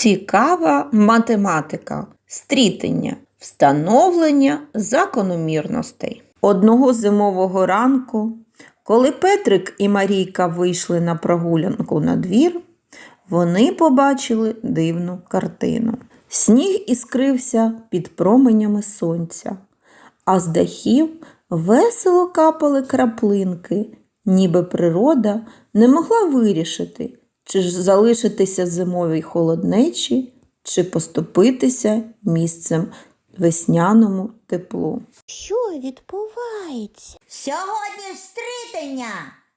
Цікава математика, стрітення, встановлення закономірностей. Одного зимового ранку, коли Петрик і Марійка вийшли на прогулянку на двір, вони побачили дивну картину. Сніг іскрився під променями сонця, а з дахів весело капали краплинки, ніби природа не могла вирішити, чи ж залишитися зимовій холоднечі, чи поступитися місцем весняному теплу. Що відбувається? Сьогодні ж стрітення.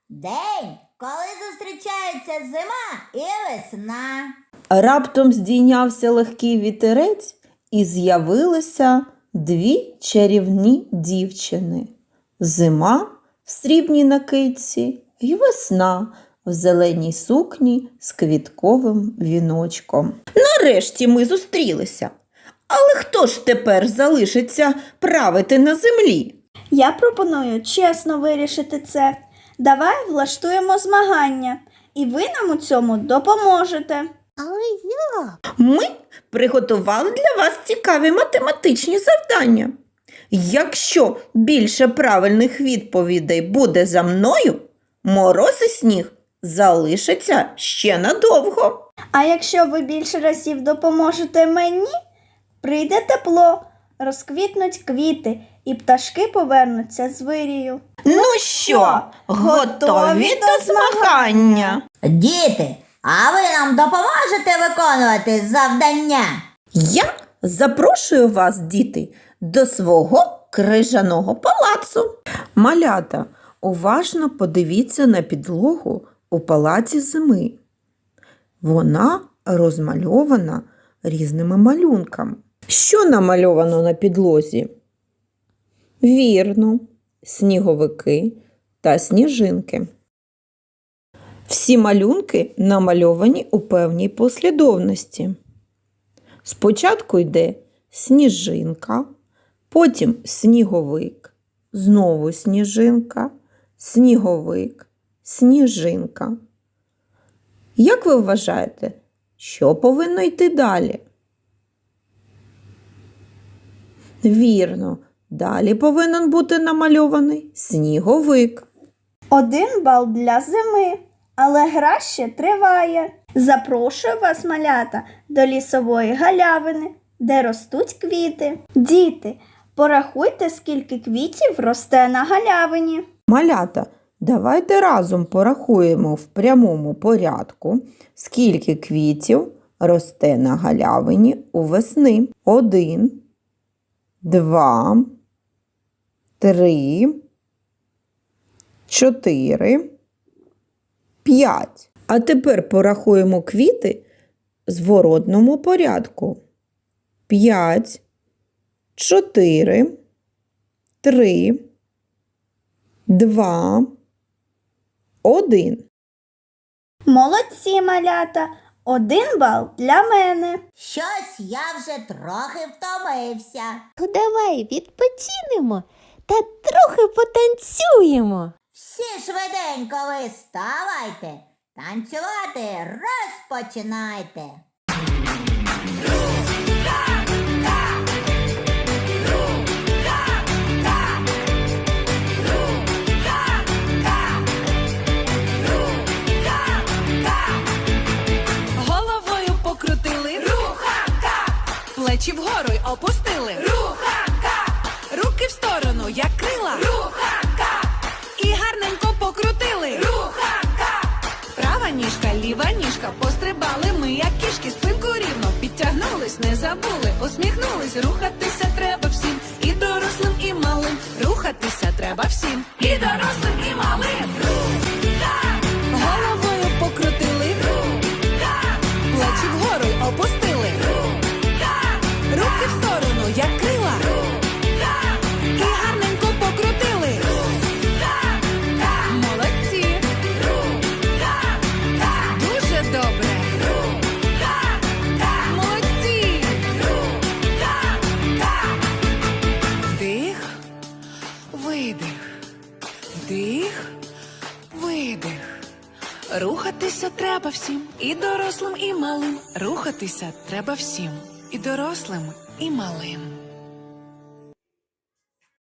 День, коли зустрічаються зима і весна. Раптом здійнявся легкий вітерець, і з'явилися дві чарівні дівчини. Зима в срібній накидці і весна в зеленій сукні з квітковим віночком. Нарешті ми зустрілися. Але хто ж тепер залишиться правити на землі? Я пропоную чесно вирішити це. Давай влаштуємо змагання, і ви нам у цьому допоможете. Але як? Ми приготували для вас цікаві математичні завдання. Якщо більше правильних відповідей буде за мною, мороз і сніг залишиться ще надовго. А якщо ви більше разів допоможете мені, прийде тепло, розквітнуть квіти, і пташки повернуться з вирію. Ну що, готові до змагання? Діти, а ви нам допоможете виконувати завдання? Я запрошую вас, діти, до свого крижаного палацу. Малята, уважно подивіться на підлогу у палаці зими. Вона розмальована різними малюнками. Що намальовано на підлозі? Вірно, сніговики та сніжинки. Всі малюнки намальовані у певній послідовності. Спочатку йде сніжинка, потім сніговик, знову сніжинка, сніговик, сніжинка. Як ви вважаєте, що повинно йти далі? Вірно, далі повинен бути намальований сніговик. Один бал для зими, але гра ще триває. Запрошую вас, малята, до лісової галявини, де ростуть квіти. Діти, порахуйте, скільки квітів росте на галявині. Малята, давайте разом порахуємо в прямому порядку, скільки квітів росте на галявині у весни. Один, два, три, чотири, п'ять. А тепер порахуємо квіти в зворотному порядку. П'ять, чотири, три, два, один. Молодці, малята! Один бал для мене. Щось я вже трохи втомився. Ну давай відпочинемо та трохи потанцюємо. Всі швиденько виставайте, танцювати розпочинайте. Плечі вгору й опустили, руханка, руки в сторону, як крила, руханка, і гарненько покрутили, руханка, права ніжка, ліва ніжка, пострибали ми, як кішки, спинку рівно, підтягнулись, не забули, усміхнулись, рухатися треба всім, і дорослим, і малим, рухатися треба всім, і дорослим, треба всім, і дорослим, і малим. Рухатися треба всім, і дорослим, і малим.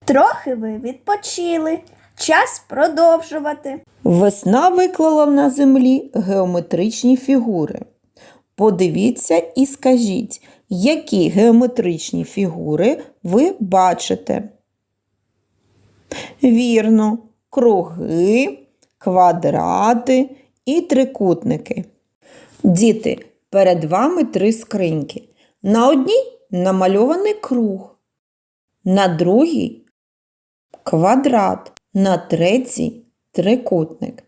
Трохи ви відпочили. Час продовжувати. Весна виклала на землі геометричні фігури. Подивіться і скажіть, які геометричні фігури ви бачите. Вірно, круги, квадрати і трикутники. Діти, перед вами три скриньки. На одній намальований круг, на другій квадрат, на третій трикутник.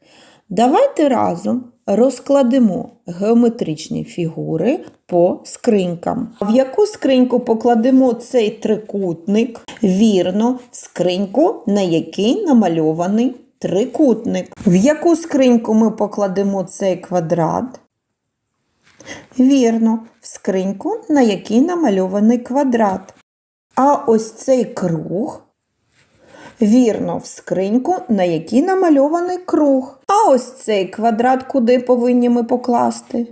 Давайте разом розкладемо геометричні фігури по скринькам. В яку скриньку покладемо цей трикутник? Вірно, скриньку, на який намальований трикутник. В яку скриньку ми покладемо цей квадрат? Вірно, в скриньку, на який намальований квадрат. А ось цей круг Вірно, в скриньку, на якій намальований круг. А ось цей квадрат куди повинні ми покласти?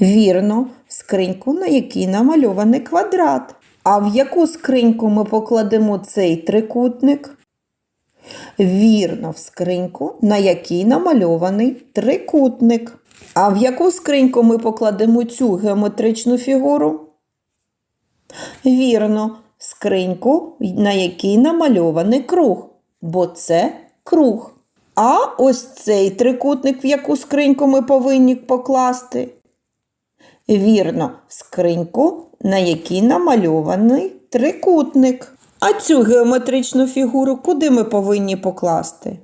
Вірно, в скриньку, на якій намальований квадрат. А в яку скриньку ми покладемо цей трикутник? Вірно, в скриньку, на якій намальований трикутник. А в яку скриньку ми покладемо цю геометричну фігуру? Вірно, скриньку, на якій намальований круг, бо це круг. А ось цей трикутник, в яку скриньку ми повинні покласти. Вірно, в скриньку, на якій намальований трикутник. А цю геометричну фігуру куди ми повинні покласти?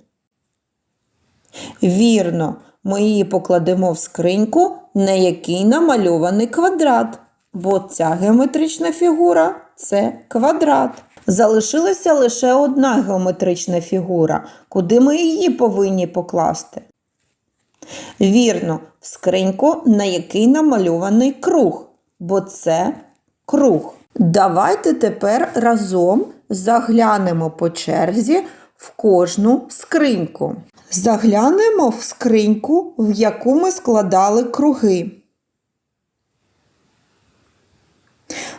Вірно, ми її покладемо в скриньку, на якій намальований квадрат, бо ця геометрична фігура це квадрат. Залишилася лише одна геометрична фігура, куди ми її повинні покласти. Вірно, в скриньку, на який намальований круг, бо це круг. Давайте тепер разом заглянемо по черзі в кожну скриньку. Заглянемо в скриньку, в яку ми складали круги.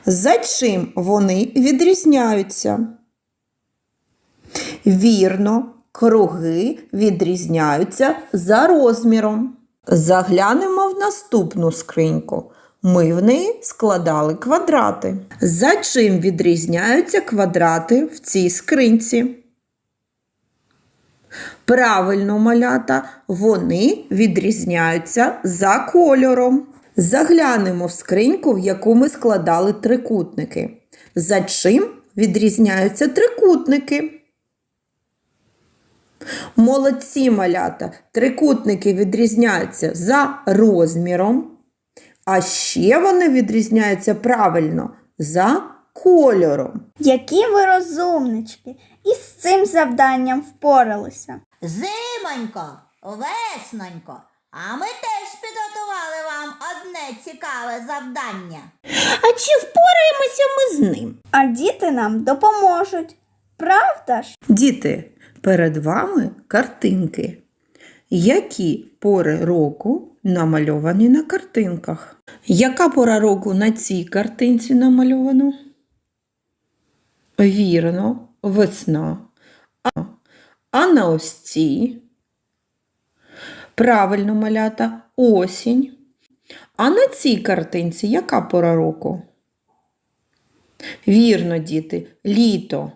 За чим вони відрізняються? Вірно, круги відрізняються за розміром. Заглянемо в наступну скриньку. Ми в неї складали квадрати. За чим відрізняються квадрати в цій скринці? Правильно, малята, вони відрізняються за кольором. Заглянемо в скриньку, в яку ми складали трикутники. За чим відрізняються трикутники? Молодці малята. Трикутники відрізняються за розміром, а ще вони відрізняються правильно за кольором. Які ви розумнички! І з цим завданням впоралися. Зимонько, веснонько, а ми теж підготували вам одне цікаве завдання. А чи впораємося ми з ним? А діти нам допоможуть. Правда ж? Діти, перед вами картинки. Які пори року намальовані на картинках? Яка пора року на цій картинці намальовано? Вірно, весна. А, а на ось цій? Правильно, малята, осінь. А на цій картинці яка пора року? Вірно, діти, літо.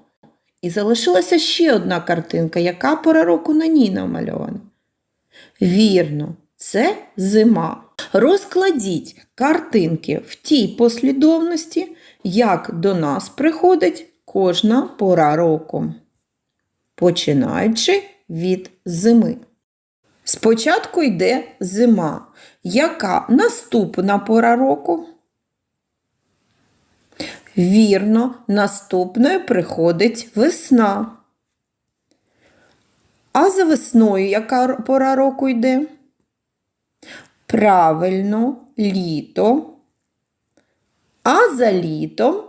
І залишилася ще одна картинка, яка пора року на ній намальована. Вірно, це зима. Розкладіть картинки в тій послідовності, як до нас приходить кожна пора року, починаючи від зими. Спочатку йде зима. Яка наступна пора року? Вірно, наступною приходить весна. А за весною яка пора року йде? Правильно, літо. А за літом,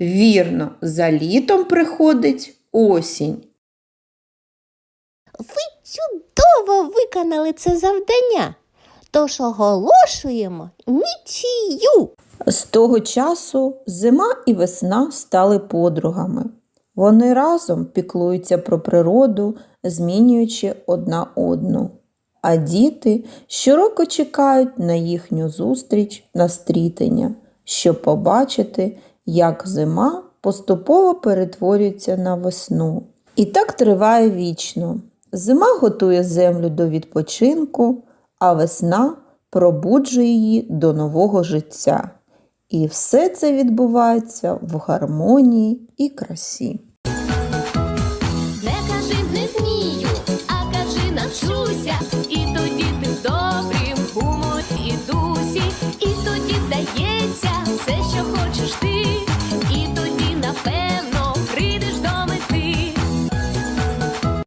вірно, за літом приходить осінь. Ви чудово виконали це завдання. Тож оголошуємо нічию. З того часу зима і весна стали подругами. Вони разом піклуються про природу, змінюючи одна одну. А діти щороку чекають на їхню зустріч на стрітення, щоб побачити, як зима поступово перетворюється на весну. І так триває вічно. Зима готує землю до відпочинку, а весна пробуджує її до нового життя. І все це відбувається в гармонії і красі.